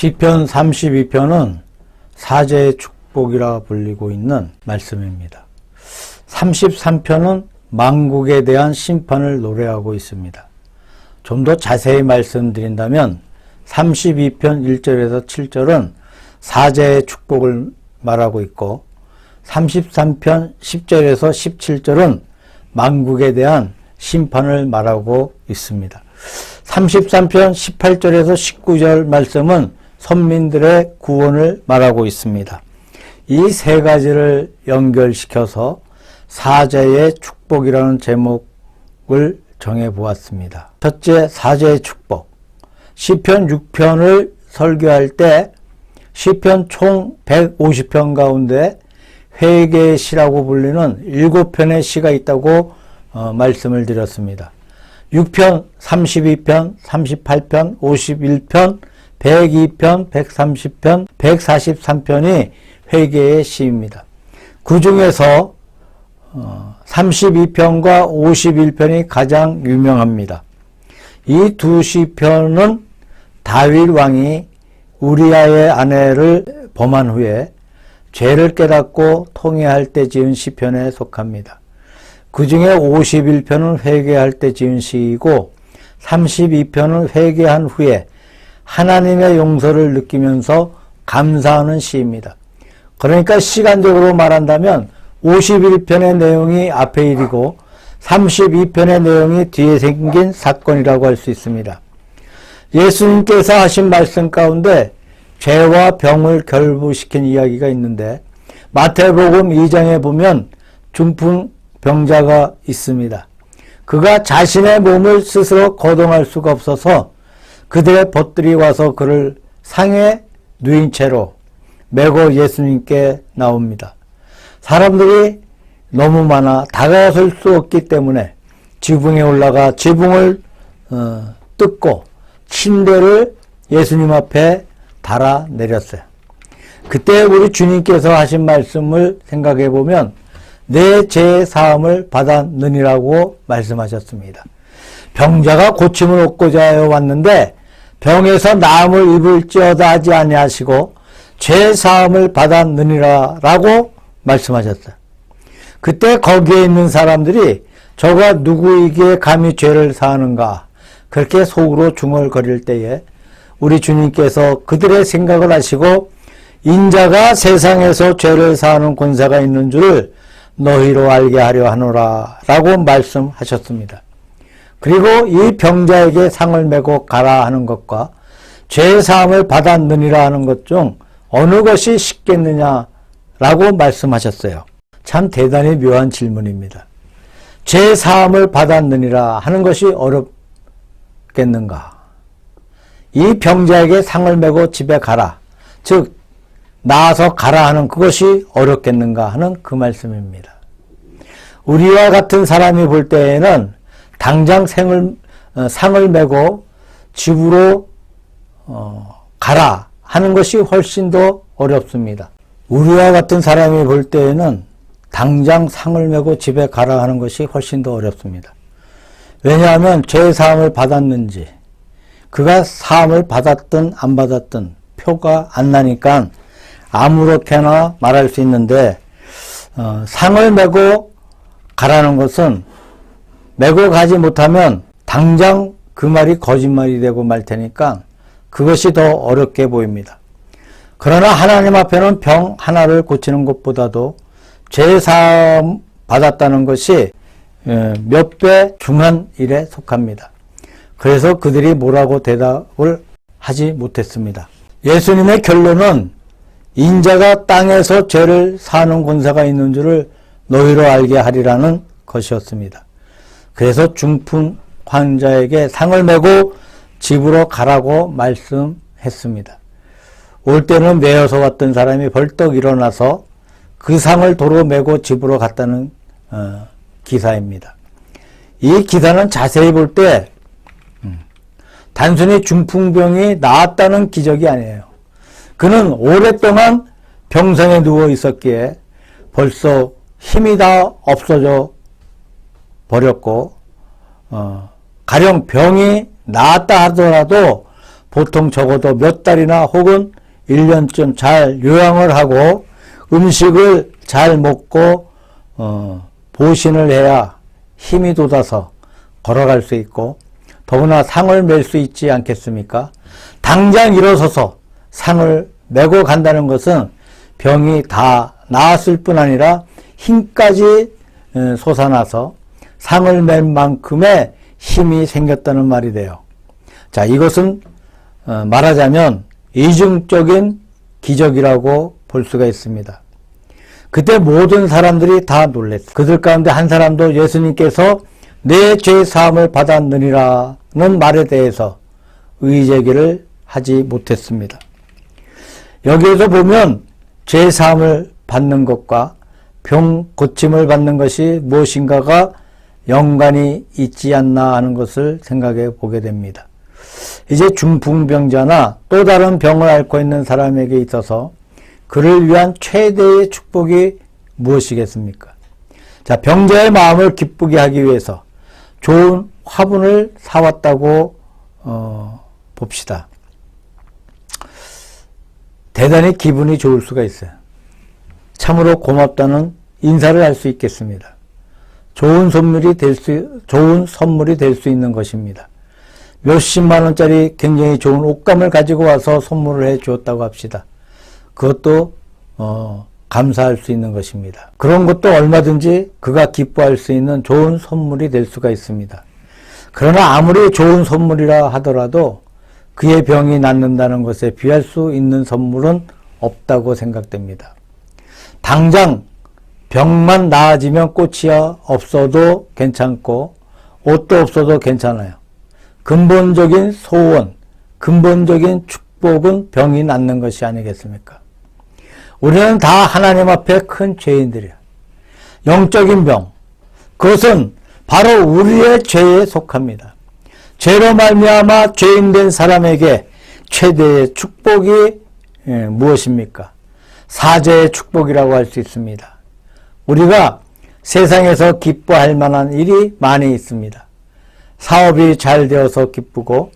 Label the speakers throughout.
Speaker 1: 시편 32편은 사제의 축복이라 불리고 있는 말씀입니다. 33편은 망국에 대한 심판을 노래하고 있습니다. 좀 더 자세히 말씀드린다면 32편 1절에서 7절은 사제의 축복을 말하고 있고 33편 10절에서 17절은 망국에 대한 심판을 말하고 있습니다. 33편 18절에서 19절 말씀은 선민들의 구원을 말하고 있습니다. 이 세 가지를 연결시켜서 사제의 축복이라는 제목을 정해 보았습니다. 첫째, 사제의 축복. 시편 6편을 설교할 때 시편 총 150편 가운데 회개의 시라고 불리는 7편의 시가 있다고 어, 말씀을 드렸습니다. 6편, 32편, 38편, 51편, 102편, 130편, 143편이 회개의 시입니다. 그 중에서 32편과 51편이 가장 유명합니다. 이 두 시편은 다윗 왕이 우리아의 아내를 범한 후에 죄를 깨닫고 통회할 때 지은 시편에 속합니다. 그 중에 51편은 회개할 때 지은 시이고 32편은 회개한 후에 하나님의 용서를 느끼면서 감사하는 시입니다. 그러니까 시간적으로 말한다면 51편의 내용이 앞에 일이고 32편의 내용이 뒤에 생긴 사건이라고 할 수 있습니다. 예수님께서 하신 말씀 가운데 죄와 병을 결부시킨 이야기가 있는데 마태복음 2장에 보면 중풍 병자가 있습니다. 그가 자신의 몸을 스스로 거동할 수가 없어서 그들의 벗들이 와서 그를 상에 누인 채로 메고 예수님께 나옵니다. 사람들이 너무 많아 다가설 수 없기 때문에 지붕에 올라가 지붕을 어, 뜯고 침대를 예수님 앞에 달아 내렸어요. 그때 우리 주님께서 하신 말씀을 생각해 보면 내 죄 사함을 받았느니라고 말씀하셨습니다. 병자가 고침을 얻고자 왔는데 병에서 나음을 입을지어다 하지 아니하시고 죄 사함을 받았느니라라고 말씀하셨어요. 그때 거기에 있는 사람들이 저가 누구에게 감히 죄를 사하는가 그렇게 속으로 중얼거릴 때에 우리 주님께서 그들의 생각을 하시고 인자가 세상에서 죄를 사하는 권세가 있는 줄 너희로 알게 하려 하노라 라고 말씀하셨습니다. 그리고 이 병자에게 상을 메고 가라 하는 것과 죄 사함을 받았느니라 하는 것 중 어느 것이 쉽겠느냐 라고 말씀하셨어요. 참 대단히 묘한 질문입니다. 죄 사함을 받았느니라 하는 것이 어렵겠는가? 이 병자에게 상을 메고 집에 가라. 즉, 나와서 가라 하는 그것이 어렵겠는가 하는 그 말씀입니다. 우리와 같은 사람이 볼 때에는 당장 생을, 어, 상을 메고 집으로 어, 가라 하는 것이 훨씬 더 어렵습니다. 우리와 같은 사람이 볼 때에는 당장 상을 메고 집에 가라 하는 것이 훨씬 더 어렵습니다. 왜냐하면 죄 사함을 받았는지 그가 사함을 받았든 안 받았든 표가 안 나니까 아무렇게나 말할 수 있는데 어, 상을 메고 가라는 것은 메고 가지 못하면 당장 그 말이 거짓말이 되고 말 테니까 그것이 더 어렵게 보입니다. 그러나 하나님 앞에는 병 하나를 고치는 것보다도 죄사함 받았다는 것이 예, 몇배 중한 일에 속합니다. 그래서 그들이 뭐라고 대답을 하지 못했습니다. 예수님의 결론은 인자가 땅에서 죄를 사는 권세가 있는 줄을 너희로 알게 하리라는 것이었습니다. 그래서 중풍 환자에게 상을 메고 집으로 가라고 말씀했습니다. 올 때는 매어서 왔던 사람이 벌떡 일어나서 그 상을 도로 메고 집으로 갔다는 어, 기사입니다. 이 기사는 자세히 볼 때 단순히 중풍병이 나았다는 기적이 아니에요. 그는 오랫동안 병상에 누워 있었기에 벌써 힘이 다 없어져 버렸고 어, 가령 병이 나았다 하더라도 보통 적어도 몇 달이나 혹은 1년쯤 잘 요양을 하고 음식을 잘 먹고 어, 보신을 해야 힘이 돋아서 걸어갈 수 있고 더구나 상을 맬 수 있지 않겠습니까? 당장 일어서서 상을 메고 간다는 것은 병이 다 나았을 뿐 아니라 힘까지 에, 솟아나서 상을 맨 만큼의 힘이 생겼다는 말이 돼요. 자, 이것은 어, 말하자면 이중적인 기적이라고 볼 수가 있습니다. 그때 모든 사람들이 다 놀랬어요. 그들 가운데 한 사람도 예수님께서 내 죄 사함을 받았느니라는 말에 대해서 의제기를 하지 못했습니다. 여기에서 보면 죄 사함을 받는 것과 병 고침을 받는 것이 무엇인가가 연관이 있지 않나 하는 것을 생각해 보게 됩니다. 이제 중풍병자나 또 다른 병을 앓고 있는 사람에게 있어서 그를 위한 최대의 축복이 무엇이겠습니까? 자, 병자의 마음을 기쁘게 하기 위해서 좋은 화분을 사왔다고 어, 봅시다. 대단히 기분이 좋을 수가 있어요. 참으로 고맙다는 인사를 할 수 있겠습니다. 좋은 선물이 될 수, 좋은 선물이 될 수 있는 것입니다. 몇십만 원짜리 굉장히 좋은 옷감을 가지고 와서 선물을 해 주었다고 합시다. 그것도, 어, 감사할 수 있는 것입니다. 그런 것도 얼마든지 그가 기뻐할 수 있는 좋은 선물이 될 수가 있습니다. 그러나 아무리 좋은 선물이라 하더라도 그의 병이 낫는다는 것에 비할 수 있는 선물은 없다고 생각됩니다. 당장 병만 나아지면 꽃이야 없어도 괜찮고 옷도 없어도 괜찮아요. 근본적인 소원, 근본적인 축복은 병이 낫는 것이 아니겠습니까? 우리는 다 하나님 앞에 큰 죄인들이야. 영적인 병, 그것은 바로 우리의 죄에 속합니다. 죄로 말미암아 죄인된 사람에게 최대의 축복이 예, 무엇입니까? 사죄의 축복이라고 할 수 있습니다. 우리가 세상에서 기뻐할 만한 일이 많이 있습니다. 사업이 잘 되어서 기쁘고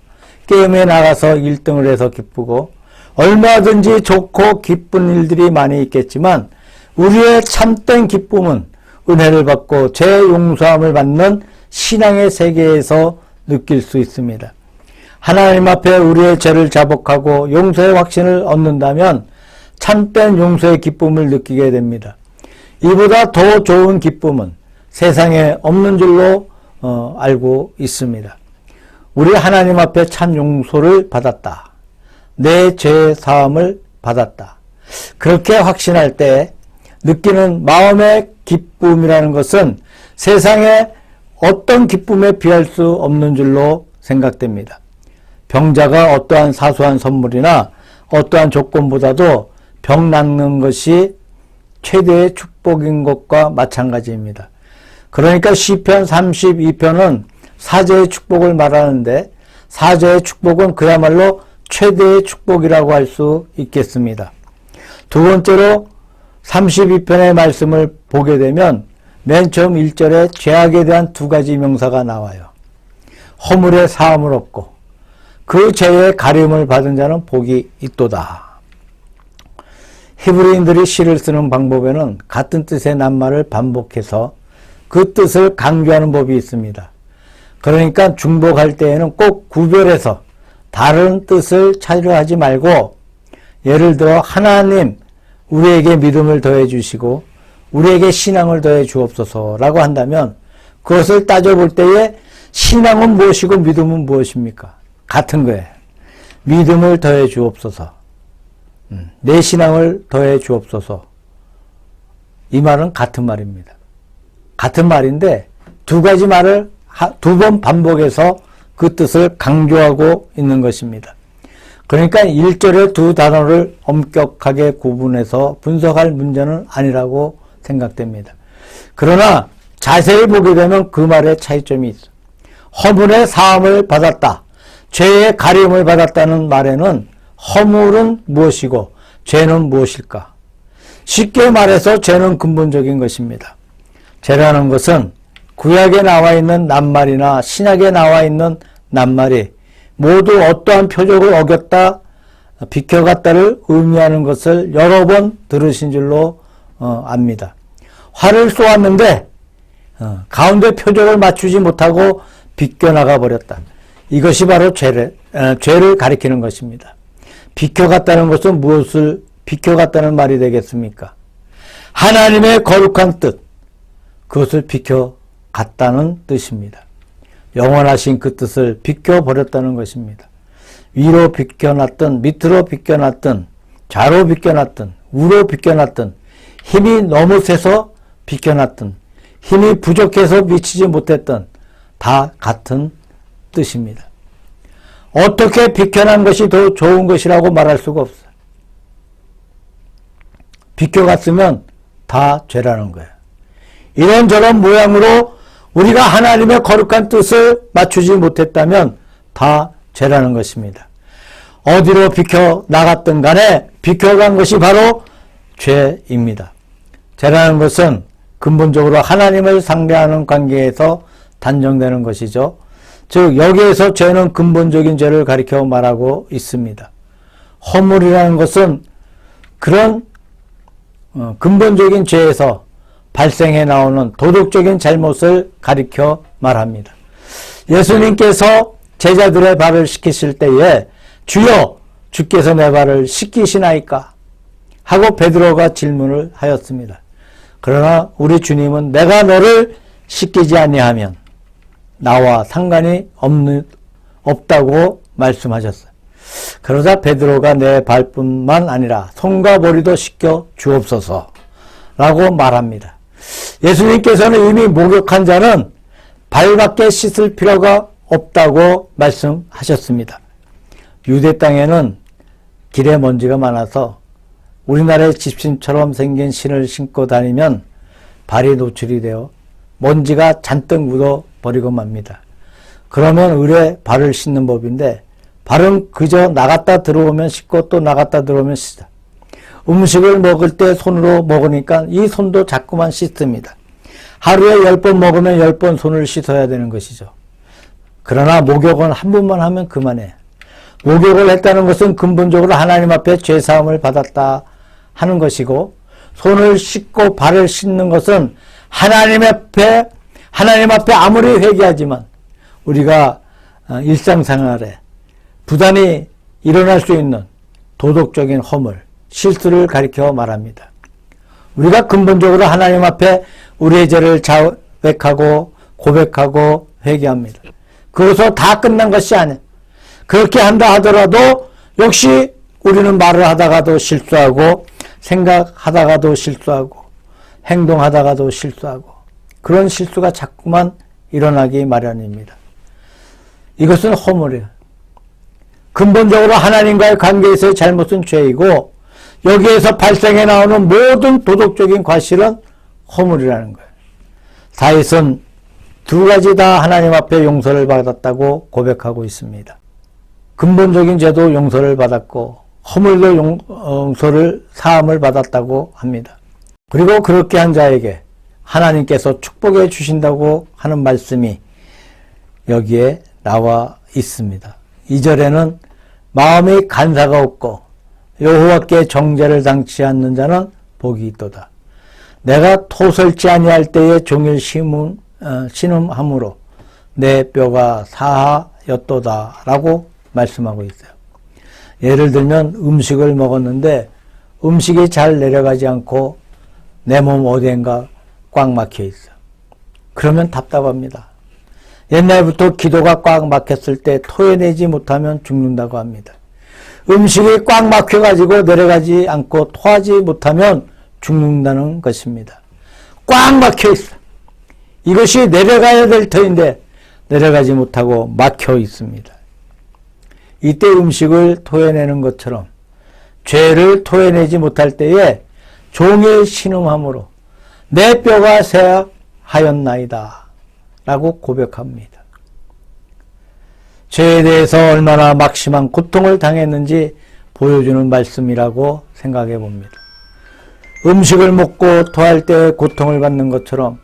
Speaker 1: 게임에 나가서 1등을 해서 기쁘고 얼마든지 좋고 기쁜 일들이 많이 있겠지만 우리의 참된 기쁨은 은혜를 받고 죄 용서함을 받는 신앙의 세계에서 느낄 수 있습니다. 하나님 앞에 우리의 죄를 자복하고 용서의 확신을 얻는다면 참된 용서의 기쁨을 느끼게 됩니다. 이보다 더 좋은 기쁨은 세상에 없는 줄로 어, 알고 있습니다. 우리 하나님 앞에 참 용서를 받았다. 내 죄 사함을 받았다. 그렇게 확신할 때 느끼는 마음의 기쁨이라는 것은 세상에 어떤 기쁨에 비할 수 없는 줄로 생각됩니다. 병자가 어떠한 사소한 선물이나 어떠한 조건보다도 병 낫는 것이 최대의 축복인 것과 마찬가지입니다. 그러니까 시편 32편은 사제의 축복을 말하는데 사제의 축복은 그야말로 최대의 축복이라고 할 수 있겠습니다. 두 번째로 32편의 말씀을 보게 되면 맨 처음 1절에 죄악에 대한 두 가지 명사가 나와요. 허물의 사함을 얻고 그 죄의 가림을 받은 자는 복이 있도다. 히브리인들이 시를 쓰는 방법에는 같은 뜻의 낱말을 반복해서 그 뜻을 강조하는 법이 있습니다. 그러니까 중복할 때에는 꼭 구별해서 다른 뜻을 찾으려 하지 말고 예를 들어 하나님 우리에게 믿음을 더해 주시고 우리에게 신앙을 더해 주옵소서라고 한다면 그것을 따져볼 때에 신앙은 무엇이고 믿음은 무엇입니까? 같은 거예요. 믿음을 더해 주옵소서. 음, 내 신앙을 더해 주옵소서. 이 말은 같은 말입니다. 같은 말인데 두 가지 말을 두 번 반복해서 그 뜻을 강조하고 있는 것입니다. 그러니까 1절의 두 단어를 엄격하게 구분해서 분석할 문제는 아니라고 생각됩니다. 그러나 자세히 보게 되면 그 말에 차이점이 있어. 허물의 사함을 받았다. 죄의 가림을 받았다는 말에는 허물은 무엇이고 죄는 무엇일까? 쉽게 말해서 죄는 근본적인 것입니다. 죄라는 것은 구약에 나와 있는 낱말이나 신약에 나와 있는 낱말이 모두 어떠한 표적을 어겼다, 비켜갔다를 의미하는 것을 여러 번 들으신 줄로 어, 압니다. 활을 쏘았는데 어, 가운데 표적을 맞추지 못하고 비껴나가 버렸다. 이것이 바로 죄를, 어, 죄를 가리키는 것입니다. 비켜갔다는 것은 무엇을 비켜갔다는 말이 되겠습니까? 하나님의 거룩한 뜻, 그것을 비켜갔다는 뜻입니다. 영원하신 그 뜻을 비켜버렸다는 것입니다. 위로 비껴놨든 밑으로 비껴놨든 좌로 비껴놨든 우로 비껴놨든 힘이 너무 세서 비껴놨든 힘이 부족해서 미치지 못했던 다 같은 뜻입니다. 어떻게 비켜난 것이 더 좋은 것이라고 말할 수가 없어요. 비켜갔으면 다 죄라는 거예요. 이런저런 모양으로 우리가 하나님의 거룩한 뜻을 맞추지 못했다면 다 죄라는 것입니다. 어디로 비켜 나갔든 간에 비켜간 것이 바로 죄입니다. 죄라는 것은 근본적으로 하나님을 상대하는 관계에서 단정되는 것이죠. 즉 여기에서 죄는 근본적인 죄를 가리켜 말하고 있습니다. 허물이라는 것은 그런 어, 근본적인 죄에서 발생해 나오는 도덕적인 잘못을 가리켜 말합니다. 예수님께서 제자들의 발을 씻기실 때에 주여 주께서 내 발을 씻기시나이까 하고 베드로가 질문을 하였습니다. 그러나 우리 주님은 내가 너를 씻기지 아니하면 나와 상관이 없는 없다고 말씀하셨어요. 그러자 베드로가 내 발뿐만 아니라 손과 머리도 씻겨 주옵소서 라고 말합니다. 예수님께서는 이미 목욕한 자는 발밖에 씻을 필요가 없다고 말씀하셨습니다. 유대 땅에는 길에 먼지가 많아서 우리나라의 집신처럼 생긴 신을 신고 다니면 발이 노출이 되어 먼지가 잔뜩 묻어 버리고 맙니다. 그러면 의뢰 발을 씻는 법인데 발은 그저 나갔다 들어오면 씻고 또 나갔다 들어오면 씻어. 음식을 먹을 때 손으로 먹으니까 이 손도 자꾸만 씻습니다. 하루에 열 번 먹으면 열 번 손을 씻어야 되는 것이죠. 그러나 목욕은 한 번만 하면 그만해. 목욕을 했다는 것은 근본적으로 하나님 앞에 죄사함을 받았다 하는 것이고 손을 씻고 발을 씻는 것은 하나님 앞에 하나님 앞에 아무리 회개하지만 우리가 어, 일상생활에 부단히 일어날 수 있는 도덕적인 허물, 실수를 가리켜 말합니다. 우리가 근본적으로 하나님 앞에 우리의 죄를 자백하고 고백하고 회개합니다. 그것으로 다 끝난 것이 아니에요. 그렇게 한다 하더라도 역시 우리는 말을 하다가도 실수하고 생각하다가도 실수하고 행동하다가도 실수하고 그런 실수가 자꾸만 일어나기 마련입니다. 이것은 허물이에요. 근본적으로 하나님과의 관계에서의 잘못은 죄이고 여기에서 발생해 나오는 모든 도덕적인 과실은 허물이라는 거예요. 다윗은 두 가지 다 하나님 앞에 용서를 받았다고 고백하고 있습니다. 근본적인 죄도 용서를 받았고 허물도 용서를 사함을 받았다고 합니다. 그리고 그렇게 한 자에게 하나님께서 축복해 주신다고 하는 말씀이 여기에 나와 있습니다. 2절에는 마음이 간사가 없고 여호와께 정죄를 당치 않는 자는 복이 있도다. 내가 토설지 아니할 때에 종일 심음, 어, 신음함으로 내 뼈가 사하였도다 라고 말씀하고 있어요. 예를 들면 음식을 먹었는데 음식이 잘 내려가지 않고 내 몸 어디엔가 꽉 막혀 있어. 그러면 답답합니다. 옛날부터 기도가 꽉 막혔을 때 토해내지 못하면 죽는다고 합니다. 음식이 꽉 막혀가지고 내려가지 않고 토하지 못하면 죽는다는 것입니다. 꽉 막혀 있어. 이것이 내려가야 될 터인데 내려가지 못하고 막혀 있습니다. 이때 음식을 토해내는 것처럼 죄를 토해내지 못할 때에 종일 신음함으로 내 뼈가 새하였나이다 라고 고백합니다. 죄에 대해서 얼마나 막심한 고통을 당했는지 보여주는 말씀이라고 생각해 봅니다. 음식을 먹고 토할 때 고통을 받는 것처럼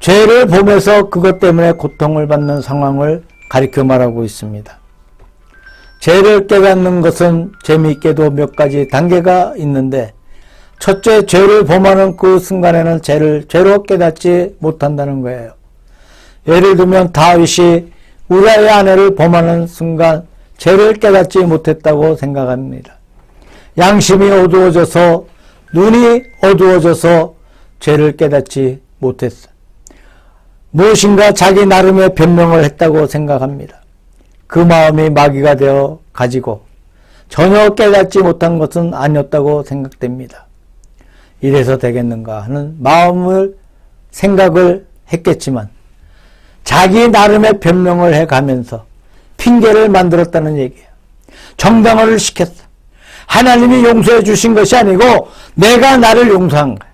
Speaker 1: 죄를 보면서 그것 때문에 고통을 받는 상황을 가리켜 말하고 있습니다. 죄를 깨닫는 것은 재미있게도 몇 가지 단계가 있는데 첫째 죄를 범하는 그 순간에는 죄를 죄로 깨닫지 못한다는 거예요. 예를 들면 다윗이 우리아의 아내를 범하는 순간 죄를 깨닫지 못했다고 생각합니다. 양심이 어두워져서 눈이 어두워져서 죄를 깨닫지 못했어. 무엇인가 자기 나름의 변명을 했다고 생각합니다. 그 마음이 마귀가 되어 가지고 전혀 깨닫지 못한 것은 아니었다고 생각됩니다. 이래서 되겠는가 하는 마음을 생각을 했겠지만 자기 나름의 변명을 해 가면서 핑계를 만들었다는 얘기예요. 정당화를 시켰어. 하나님이 용서해 주신 것이 아니고 내가 나를 용서한 거야.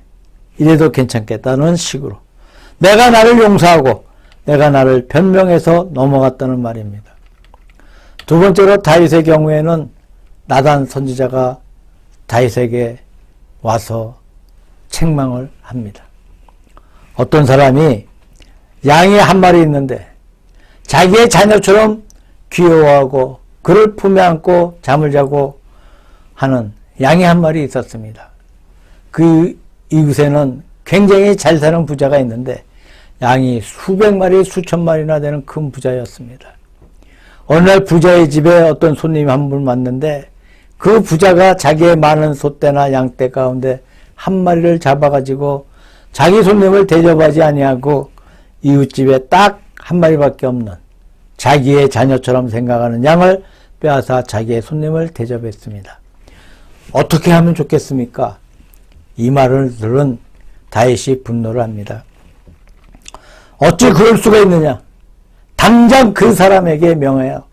Speaker 1: 이래도 괜찮겠다는 식으로. 내가 나를 용서하고 내가 나를 변명해서 넘어갔다는 말입니다. 두 번째로 다윗의 경우에는 나단 선지자가 다윗에게 와서 책망을 합니다. 어떤 사람이 양이 한 마리 있는데 자기의 자녀처럼 귀여워하고 그를 품에 안고 잠을 자고 하는 양이 한 마리 있었습니다. 그 이웃에는 굉장히 잘 사는 부자가 있는데 양이 수백 마리, 수천 마리나 되는 큰 부자였습니다. 어느 날 부자의 집에 어떤 손님이 한 분 왔는데 그 부자가 자기의 많은 소떼나 양떼 가운데 한 마리를 잡아가지고 자기 손님을 대접하지 아니하고 이웃집에 딱 한 마리밖에 없는 자기의 자녀처럼 생각하는 양을 빼앗아 자기의 손님을 대접했습니다. 어떻게 하면 좋겠습니까? 이 말을 들은 다윗이 분노를 합니다. 어찌 그럴 수가 있느냐? 당장 그 사람에게 명하여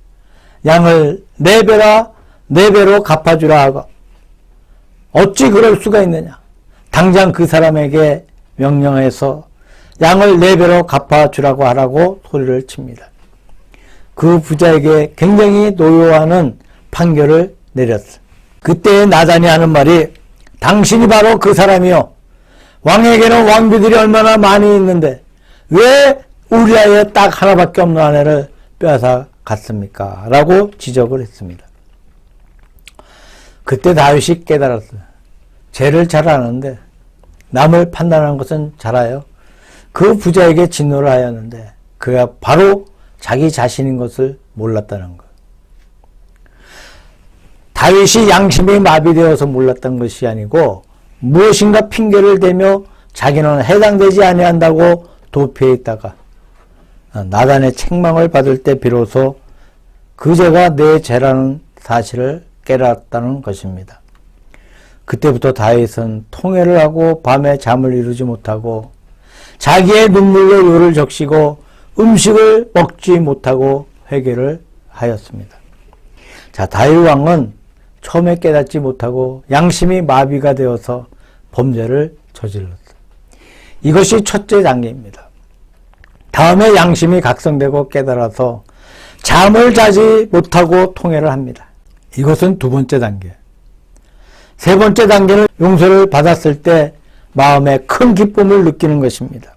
Speaker 1: 양을 네 배라 네 배로 갚아주라 하고 어찌 그럴 수가 있느냐? 당장 그 사람에게 명령해서 양을 네 배로 갚아주라고 하라고 소리를 칩니다. 그 부자에게 굉장히 노여워하는 판결을 내렸어. 그때 나단이 하는 말이 당신이 바로 그 사람이요. 왕에게는 왕비들이 얼마나 많이 있는데 왜 우리아의 딱 하나밖에 없는 아내를 빼앗아 갔습니까? 라고 지적을 했습니다. 그때 다윗이 깨달았어요. 죄를 잘 아는데 남을 판단하는 것은 잘 알아요. 그 부자에게 진노를 하였는데 그가 바로 자기 자신인 것을 몰랐다는 것. 다윗이 양심이 마비되어서 몰랐던 것이 아니고 무엇인가 핑계를 대며 자기는 해당되지 아니한다고 도피해 있다가 나단의 책망을 받을 때 비로소 그 죄가 내 죄라는 사실을 깨달았다는 것입니다. 그때부터 다윗은 통회를 하고 밤에 잠을 이루지 못하고 자기의 눈물로 요를 적시고 음식을 먹지 못하고 회개를 하였습니다. 자, 다윗 왕은 처음에 깨닫지 못하고 양심이 마비가 되어서 범죄를 저질렀어요. 이것이 첫째 단계입니다. 다음에 양심이 각성되고 깨달아서 잠을 자지 못하고 통해를 합니다. 이것은 두 번째 단계. 세 번째 단계는 용서를 받았을 때 마음에 큰 기쁨을 느끼는 것입니다.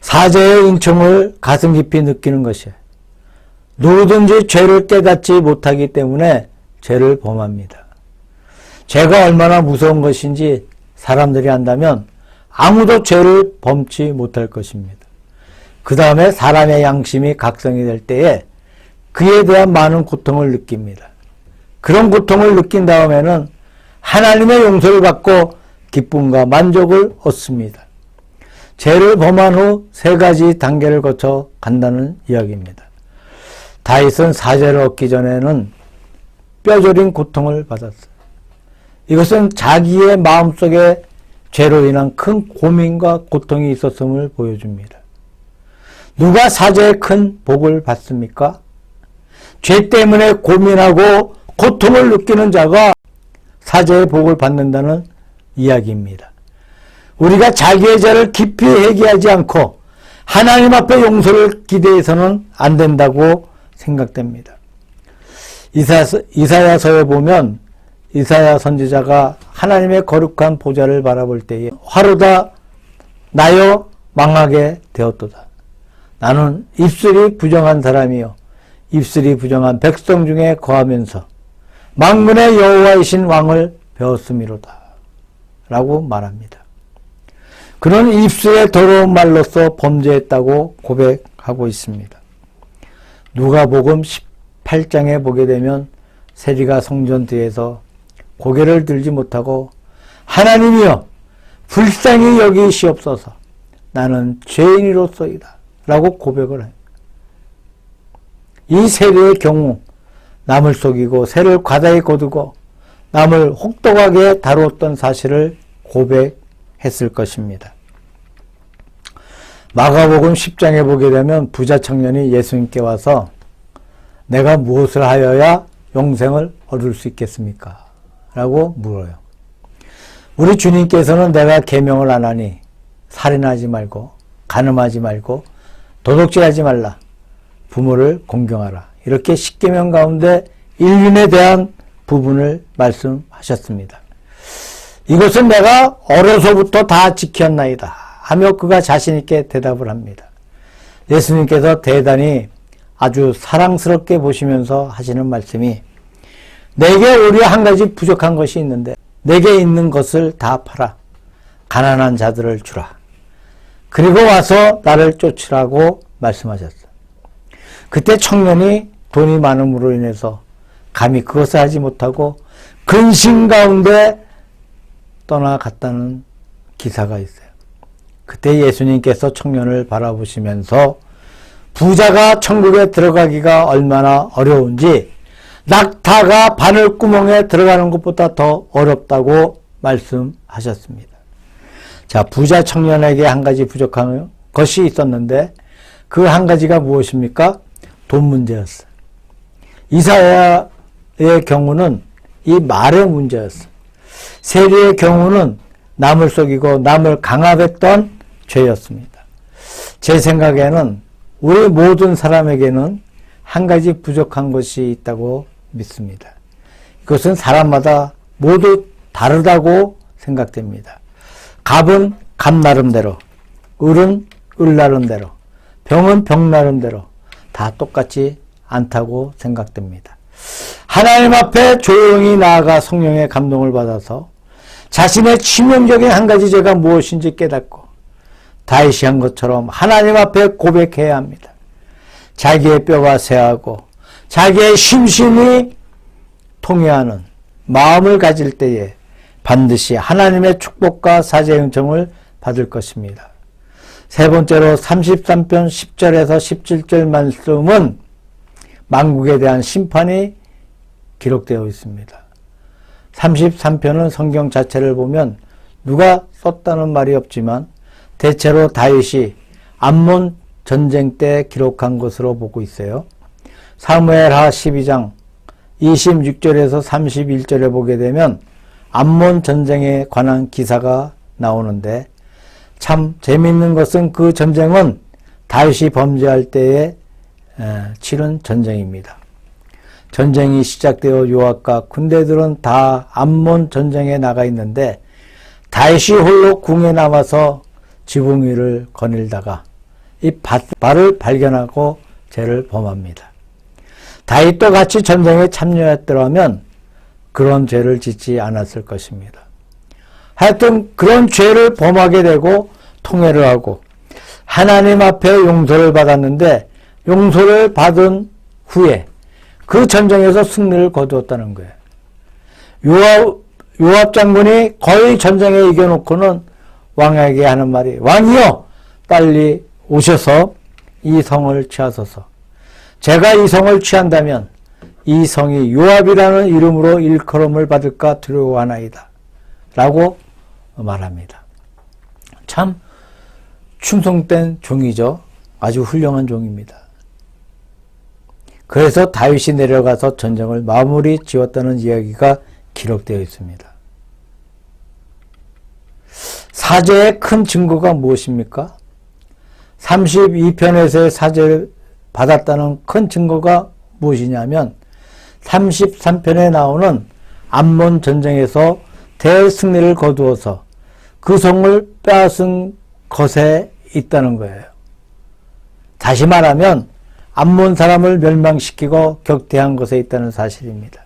Speaker 1: 사죄의 은총을 가슴 깊이 느끼는 것이에요. 누구든지 죄를 깨닫지 못하기 때문에 죄를 범합니다. 죄가 얼마나 무서운 것인지 사람들이 안다면 아무도 죄를 범치 못할 것입니다. 그 다음에 사람의 양심이 각성이 될 때에 그에 대한 많은 고통을 느낍니다. 그런 고통을 느낀 다음에는 하나님의 용서를 받고 기쁨과 만족을 얻습니다. 죄를 범한 후 세 가지 단계를 거쳐 간다는 이야기입니다. 다윗은 사죄를 얻기 전에는 뼈저린 고통을 받았어요. 이것은 자기의 마음속에 죄로 인한 큰 고민과 고통이 있었음을 보여줍니다. 누가 사죄의 큰 복을 받습니까? 죄 때문에 고민하고 고통을 느끼는 자가 사죄의 복을 받는다는 이야기입니다. 우리가 자기의 죄를 깊이 회개하지 않고 하나님 앞에 용서를 기대해서는 안 된다고 생각됩니다. 이사야, 서에 보면 이사야 선지자가 하나님의 거룩한 보좌를 바라볼 때에 화로다 나여 망하게 되었도다. 나는 입술이 부정한 사람이요 입술이 부정한 백성 중에 거하면서 망군의 여호와이신 왕을 배웠음이로다. 라고 말합니다. 그는 입술의 더러운 말로써 범죄했다고 고백하고 있습니다. 누가복음 18장에 보게 되면 세리가 성전 뒤에서 고개를 들지 못하고 하나님이여 불쌍히 여기시옵소서 나는 죄인이로소이다 라고 고백을 해요. 이 세리의 경우 남을 속이고 새를 과다히 거두고 남을 혹독하게 다루었던 사실을 고백했을 것입니다. 마가복음 10장에 보게 되면 부자 청년이 예수님께 와서 내가 무엇을 하여야 영생을 얻을 수 있겠습니까? 라고 물어요. 우리 주님께서는 내가 계명을 안 하니 살인하지 말고 간음하지 말고 도둑질하지 말라. 부모를 공경하라. 이렇게 십계명 가운데 일륜에 대한 부분을 말씀하셨습니다. 이것은 내가 어려서부터 다 지켰나이다. 하며 그가 자신있게 대답을 합니다. 예수님께서 대단히 아주 사랑스럽게 보시면서 하시는 말씀이 내게 오히려 한 가지 부족한 것이 있는데 내게 있는 것을 다 팔아 가난한 자들을 주라. 그리고 와서 나를 쫓으라고 말씀하셨어요. 그때 청년이 돈이 많음으로 인해서 감히 그것을 하지 못하고 근심 가운데 떠나갔다는 기사가 있어요. 그때 예수님께서 청년을 바라보시면서 부자가 천국에 들어가기가 얼마나 어려운지 낙타가 바늘 구멍에 들어가는 것보다 더 어렵다고 말씀하셨습니다. 자, 부자 청년에게 한 가지 부족한 것이 있었는데 그 한 가지가 무엇입니까? 돈 문제였어요. 이사야의 경우는 이 말의 문제였어요. 세리의 경우는 남을 속이고 남을 강압했던 죄였습니다. 제 생각에는 우리 모든 사람에게는 한 가지 부족한 것이 있다고 믿습니다. 이것은 사람마다 모두 다르다고 생각됩니다. 갑은 갑 나름대로, 을은 을 나름대로, 병은 병 나름대로 다 똑같지 않다고 생각됩니다. 하나님 앞에 조용히 나아가 성령의 감동을 받아서 자신의 치명적인 한 가지 죄가 무엇인지 깨닫고 다윗이 한 것처럼 하나님 앞에 고백해야 합니다. 자기의 뼈가 쇠하고 자기의 심신이 통해하는 마음을 가질 때에 반드시 하나님의 축복과 사죄 영청을 받을 것입니다. 세 번째로 33편 10절에서 17절 말씀은 망국에 대한 심판이 기록되어 있습니다. 33편은 성경 자체를 보면 누가 썼다는 말이 없지만 대체로 다윗이 암몬 전쟁 때 기록한 것으로 보고 있어요. 사무엘하 12장 26절에서 31절에 보게 되면 암몬 전쟁에 관한 기사가 나오는데 참 재미있는 것은 그 전쟁은 다윗이 범죄할 때에 치른 전쟁입니다. 전쟁이 시작되어 요압과 군대들은 다 암몬 전쟁에 나가 있는데 다윗이 홀로 궁에 남아서 지붕 위를 거닐다가 이 발을 발견하고 죄를 범합니다. 다윗도 같이 전쟁에 참여했더라면 그런 죄를 짓지 않았을 것입니다. 하여튼 그런 죄를 범하게 되고 통회를 하고 하나님 앞에 용서를 받았는데 용서를 받은 후에 그 전쟁에서 승리를 거두었다는 거예요. 요압, 요압 장군이 거의 전쟁에 이겨놓고는 왕에게 하는 말이 왕이여 빨리 오셔서 이 성을 취하소서. 제가 이 성을 취한다면 이 성이 요압이라는 이름으로 일컬음을 받을까 두려워하나이다. 라고 말합니다. 참 충성된 종이죠. 아주 훌륭한 종입니다. 그래서 다윗이 내려가서 전쟁을 마무리 지었다는 이야기가 기록되어 있습니다. 사제의 큰 증거가 무엇입니까? 32편에서의 사제를 받았다는 큰 증거가 무엇이냐면 33편에 나오는 암몬 전쟁에서 대승리를 거두어서 그 성을 빼앗은 것에 있다는 거예요. 다시 말하면 암몬 사람을 멸망시키고 격퇴한 것에 있다는 사실입니다.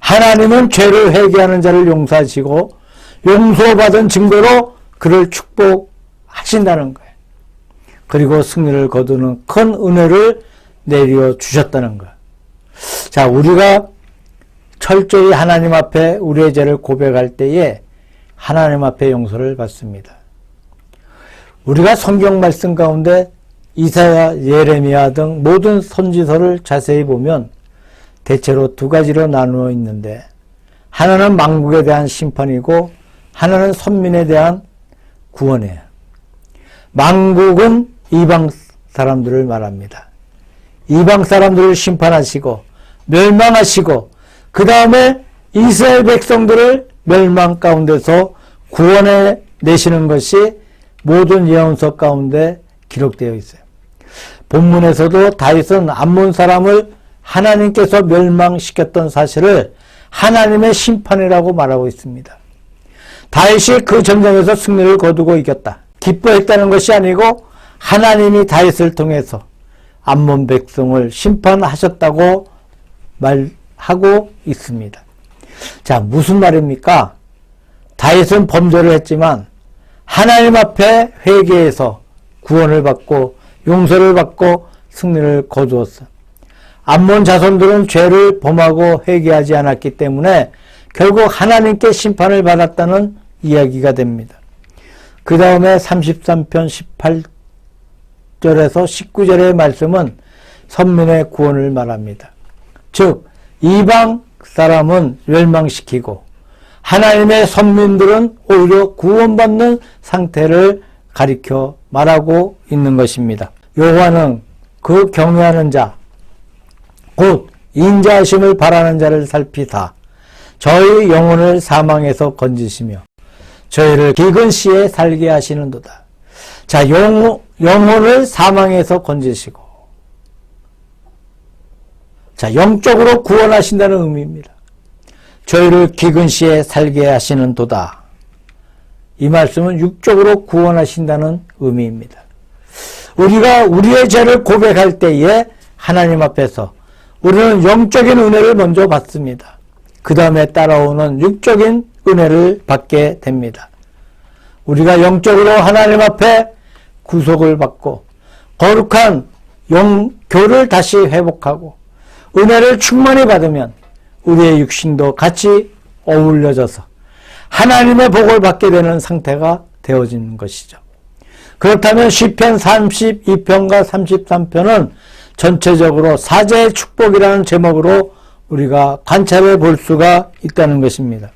Speaker 1: 하나님은 죄를 회개하는 자를 용서하시고 용서받은 증거로 그를 축복하신다는 거예요. 그리고 승리를 거두는 큰 은혜를 내려 주셨다는 거예요. 자, 우리가 철저히 하나님 앞에 우리의 죄를 고백할 때에 하나님 앞에 용서를 받습니다. 우리가 성경 말씀 가운데 이사야, 예레미야 등 모든 선지서를 자세히 보면 대체로 두 가지로 나누어 있는데 하나는 망국에 대한 심판이고 하나는 선민에 대한 구원이에요. 망국은 이방 사람들을 말합니다. 이방 사람들을 심판하시고 멸망하시고 그 다음에 이스라엘 백성들을 멸망 가운데서 구원해 내시는 것이 모든 예언서 가운데 기록되어 있어요. 본문에서도 다윗은 암몬 사람을 하나님께서 멸망시켰던 사실을 하나님의 심판이라고 말하고 있습니다. 다윗이 그 전쟁에서 승리를 거두고 이겼다. 기뻐했다는 것이 아니고 하나님이 다윗을 통해서 암몬 백성을 심판하셨다고 말하고 있습니다. 자, 무슨 말입니까? 다윗은 범죄를 했지만 하나님 앞에 회개해서 구원을 받고 용서를 받고 승리를 거두었어. 암몬 자손들은 죄를 범하고 회개하지 않았기 때문에 결국 하나님께 심판을 받았다는 이야기가 됩니다. 그 다음에 33편 18절에서 19절의 말씀은 선민의 구원을 말합니다. 즉, 이방 사람은 멸망시키고 하나님의 선민들은 오히려 구원받는 상태를 가리켜 말하고 있는 것입니다. 여호와는 그 경외하는 자, 곧 인자하심을 바라는 자를 살피사 저희 영혼을 사망에서 건지시며 저희를 기근 시에 살게 하시는도다. 자, 영, 영혼을 사망에서 건지시고 자, 영적으로 구원하신다는 의미입니다. 저희를 기근 시에 살게 하시는 도다. 이 말씀은 육적으로 구원하신다는 의미입니다. 우리가 우리의 죄를 고백할 때에 하나님 앞에서 우리는 영적인 은혜를 먼저 받습니다. 그 다음에 따라오는 육적인 은혜를 받게 됩니다. 우리가 영적으로 하나님 앞에 구속을 받고 거룩한 영교를 다시 회복하고 은혜를 충만히 받으면 우리의 육신도 같이 어울려져서 하나님의 복을 받게 되는 상태가 되어지는 것이죠. 그렇다면 시편 32편과 33편은 전체적으로 사제의 축복이라는 제목으로 우리가 관찰해 볼 수가 있다는 것입니다.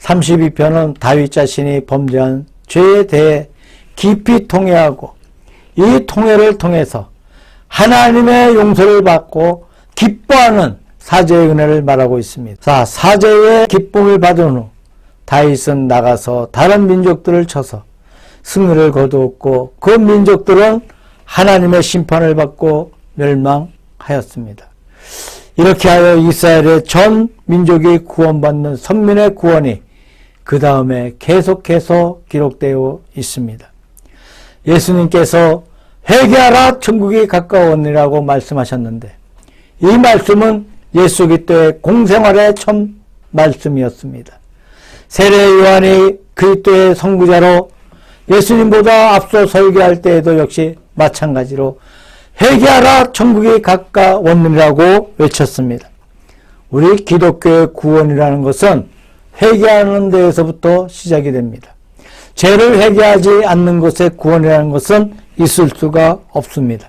Speaker 1: 32편은 다윗 자신이 범죄한 죄에 대해 깊이 통회하고 이 통회를 통해서 하나님의 용서를 받고 기뻐하는 사제의 은혜를 말하고 있습니다. 자, 사제의 기쁨을 받은 후 다윗은 나가서 다른 민족들을 쳐서 승리를 거두었고 그 민족들은 하나님의 심판을 받고 멸망하였습니다. 이렇게 하여 이스라엘의 전 민족이 구원받는 선민의 구원이 그 다음에 계속해서 기록되어 있습니다. 예수님께서 회개하라 천국이 가까웠니라고 말씀하셨는데 이 말씀은 예수 그리스도의 공생활의 첫 말씀이었습니다. 세례 요한이 그리스도의 선구자로 예수님보다 앞서 설교할 때에도 역시 마찬가지로 회개하라 천국이 가까웠느라고 외쳤습니다. 우리 기독교의 구원이라는 것은 회개하는 데에서부터 시작이 됩니다. 죄를 회개하지 않는 것의 구원이라는 것은 있을 수가 없습니다.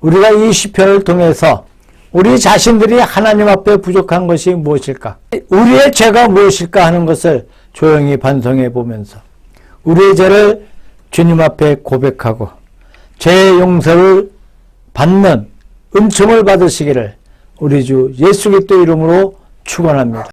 Speaker 1: 우리가 이 시편을 통해서 우리 자신들이 하나님 앞에 부족한 것이 무엇일까? 우리의 죄가 무엇일까 하는 것을 조용히 반성해 보면서 우리의 죄를 주님 앞에 고백하고 죄 용서를 받는 은총을 받으시기를 우리 주 예수 그리스도 이름으로 축원합니다.